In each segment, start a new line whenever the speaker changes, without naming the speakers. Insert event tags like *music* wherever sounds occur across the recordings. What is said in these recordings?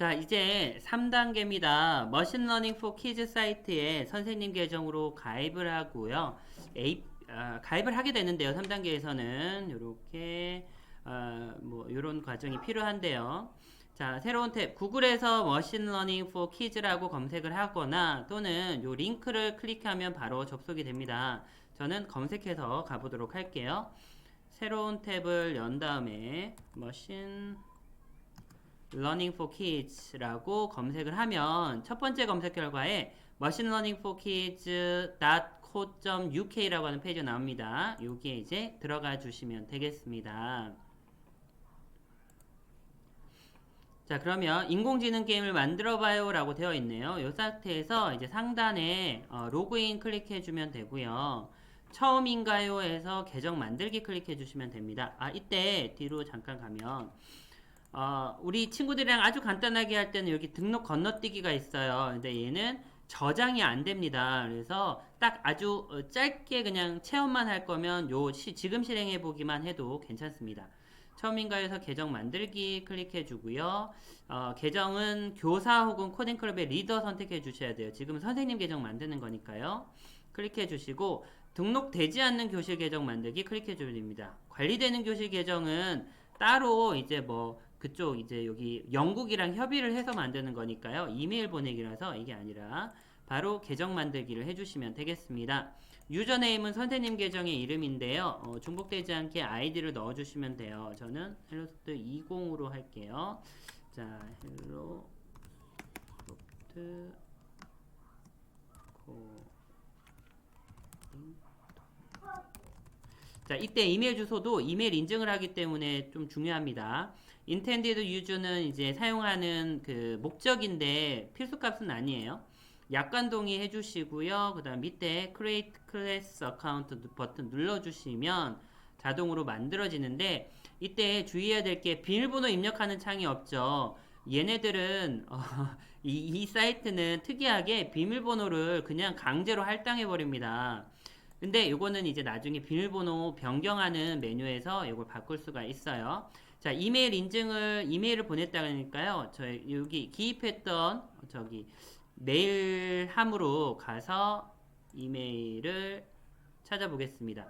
자, 이제 3단계입니다. 머신러닝 포 키즈 사이트에 선생님 계정으로 가입을 하고요. A, 아, 가입을 하게 되는데요. 3단계에서는 이렇게 아, 뭐 이런 과정이 필요한데요. 자, 새로운 탭 구글에서 머신러닝 포 키즈라고 검색을 하거나 또는 이 링크를 클릭하면 바로 접속이 됩니다. 저는 검색해서 가보도록 할게요. 새로운 탭을 연 다음에 머신 Learning for Kids라고 검색을 하면 첫 번째 검색 결과에 machinelearningforkids.co.uk라고 하는 페이지가 나옵니다. 여기에 이제 들어가 주시면 되겠습니다. 자 그러면 인공지능 게임을 만들어봐요 라고 되어 있네요. 이 상태에서 이제 상단에 어, 로그인 클릭해 주면 되고요. 처음인가요? 해서 계정 만들기 클릭해 주시면 됩니다. 아 이때 뒤로 잠깐 가면 어, 우리 친구들이랑 아주 간단하게 할 때는 여기 등록 건너뛰기가 있어요. 근데 얘는 저장이 안 됩니다. 그래서 딱 아주 어, 짧게 그냥 체험만 할 거면 요 시, 지금 실행해 보기만 해도 괜찮습니다. 처음인가에서 계정 만들기 클릭해 주고요. 어, 계정은 교사 혹은 코딩 클럽의 리더 선택해 주셔야 돼요. 지금 선생님 계정 만드는 거니까요. 클릭해 주시고 등록되지 않는 교실 계정 만들기 클릭해 주립니다. 관리되는 교실 계정은 따로 이제 뭐 그쪽 이제 여기 영국이랑 협의를 해서 만드는 거니까요. 이메일 보내기라서 이게 아니라 바로 계정 만들기를 해주시면 되겠습니다. 유저네임은 선생님 계정의 이름인데요. 어, 중복되지 않게 아이디를 넣어주시면 돼요. 저는 헬로소프트 20으로 할게요. 자, 헬로소프트 코 자, 이때 이메일 주소도 이메일 인증을 하기 때문에 좀 중요합니다. Intended use는 이제 사용하는 그 목적인데 필수값은 아니에요. 약관 동의해 주시고요. 그 다음 밑에 create class account 버튼 눌러주시면 자동으로 만들어지는데 이때 주의해야 될 게 비밀번호 입력하는 창이 없죠. 얘네들은 어, *laughs* 이, 이 사이트는 특이하게 비밀번호를 그냥 강제로 할당해 버립니다. 근데 이거는 이제 나중에 비밀번호 변경하는 메뉴에서 이걸 바꿀 수가 있어요. 자, 이메일 인증을 이메일을 보냈다니까요. 저 여기 기입했던 저기 메일함으로 가서 이메일을 찾아보겠습니다.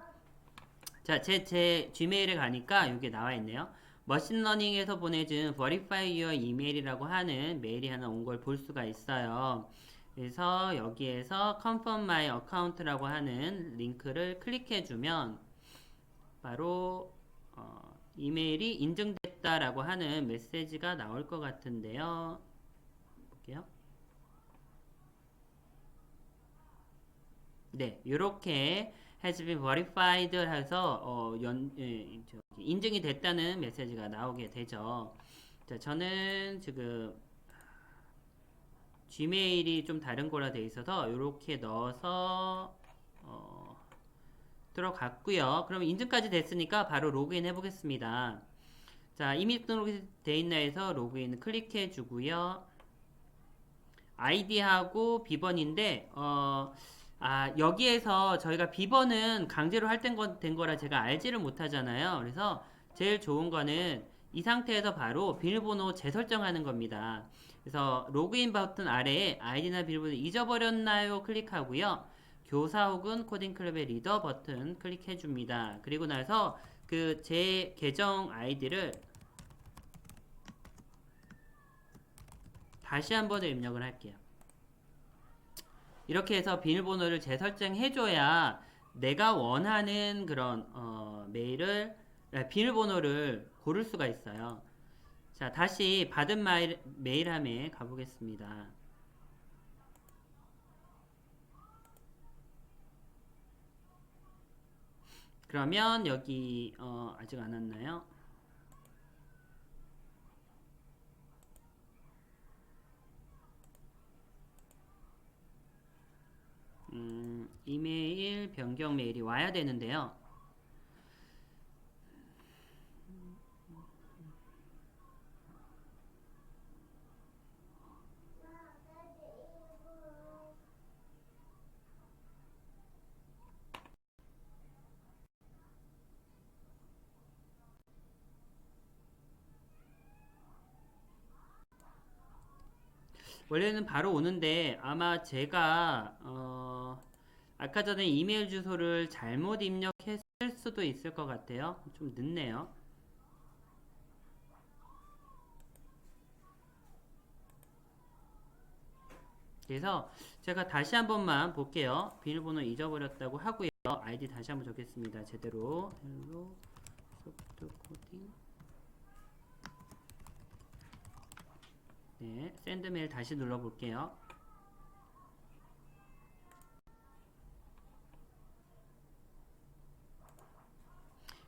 자, 제, 제 Gmail에 가니까 여기 나와 있네요. 머신러닝에서 보내준 verify your email이라고 하는 메일이 하나 온 걸 볼 수가 있어요. 그래서 여기에서 confirm my account라고 하는 링크를 클릭해 주면 바로 어, 이메일이 인증됐다라고 하는 메시지가 나올 것 같은데요. 볼게요. 네, 이렇게 has been verified 해서 어, 연, 예, 인증이 됐다는 메시지가 나오게 되죠. 자, 저는 지금 Gmail이 좀 다른 거라 돼 있어서 이렇게 넣어서 어, 들어갔고요. 그럼 인증까지 됐으니까 바로 로그인 해보겠습니다. 자, 이미 등록이 돼 있나 해서 로그인 클릭해 주고요. 아이디하고 비번인데 어, 아, 여기에서 저희가 비번은 강제로 할된 거라 제가 알지를 못하잖아요. 그래서 제일 좋은 거는 이 상태에서 바로 비밀번호 재설정하는 겁니다. 그래서 로그인 버튼 아래에 아이디나 비밀번호 잊어버렸나요? 클릭하고요. 교사 혹은 코딩 클럽의 리더 버튼 클릭해 줍니다. 그리고 나서 그 제 계정 아이디를 다시 한번 입력을 할게요. 이렇게 해서 비밀번호를 재설정해 줘야 내가 원하는 그런 어, 메일을 아, 비밀번호를 고를 수가 있어요. 자, 다시 받은 마일, 메일함에 가보겠습니다. 그러면 여기 어, 아직 안 왔나요? 음, 이메일 변경 메일이 와야 되는데요. 원래는 바로 오는데 아마 제가 어, 아까 전에 이메일 주소를 잘못 입력했을 수도 있을 것 같아요. 좀 늦네요. 그래서 제가 다시 한 번만 볼게요. 비밀번호 잊어버렸다고 하고요. 아이디 다시 한번 적겠습니다. 제대로 헬로 소프트 코딩 네, 샌드 메일 다시 눌러볼게요.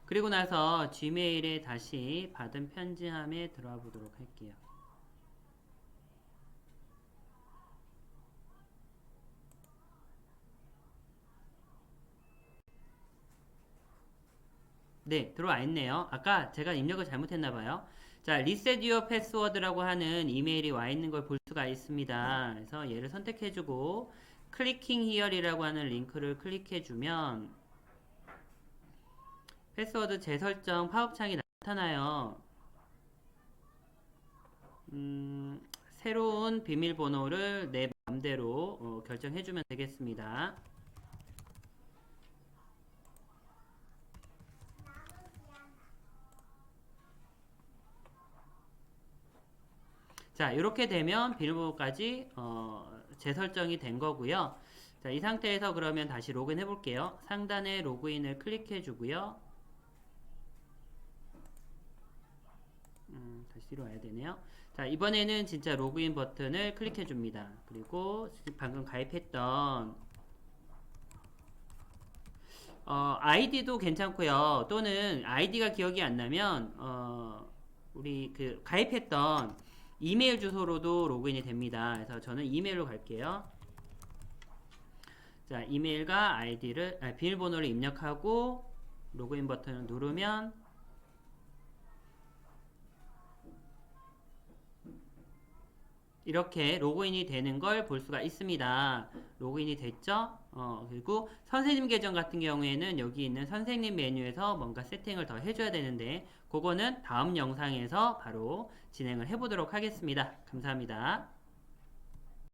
그리고 나서 gmail에 다시 받은 편지함에 들어가 보도록 할게요. 네, 들어와 있네요. 아까 제가 입력을 잘못했나봐요. 자, reset your password라고 하는 이메일이 와 있는 걸 볼 수가 있습니다. 그래서 얘를 선택해 주고, 클리킹 here이라고 하는 링크를 클릭해 주면, 패스워드 재설정 팝업창이 나타나요. 음, 새로운 비밀번호를 내 마음대로 어, 결정해 주면 되겠습니다. 자, 이렇게 되면 비밀번호까지 어, 재설정이 된 거고요. 자, 이 상태에서 그러면 다시 로그인 해 볼게요. 상단에 로그인을 클릭해 주고요. 음, 다시 뒤로 와야 되네요. 자, 이번에는 진짜 로그인 버튼을 클릭해 줍니다. 그리고 방금 가입했던 어, 아이디도 괜찮고요. 또는 아이디가 기억이 안 나면 어, 우리 그 가입했던 이메일 주소로도 로그인이 됩니다. 그래서 저는 이메일로 갈게요. 자, 이메일과 아이디를 아, 비밀번호를 입력하고 로그인 버튼을 누르면 이렇게 로그인이 되는 걸 볼 수가 있습니다. 로그인이 됐죠? 어, 그리고 선생님 계정 같은 경우에는 여기 있는 선생님 메뉴에서 뭔가 세팅을 더 해줘야 되는데 그거는 다음 영상에서 바로 진행을 해보도록 하겠습니다. 감사합니다.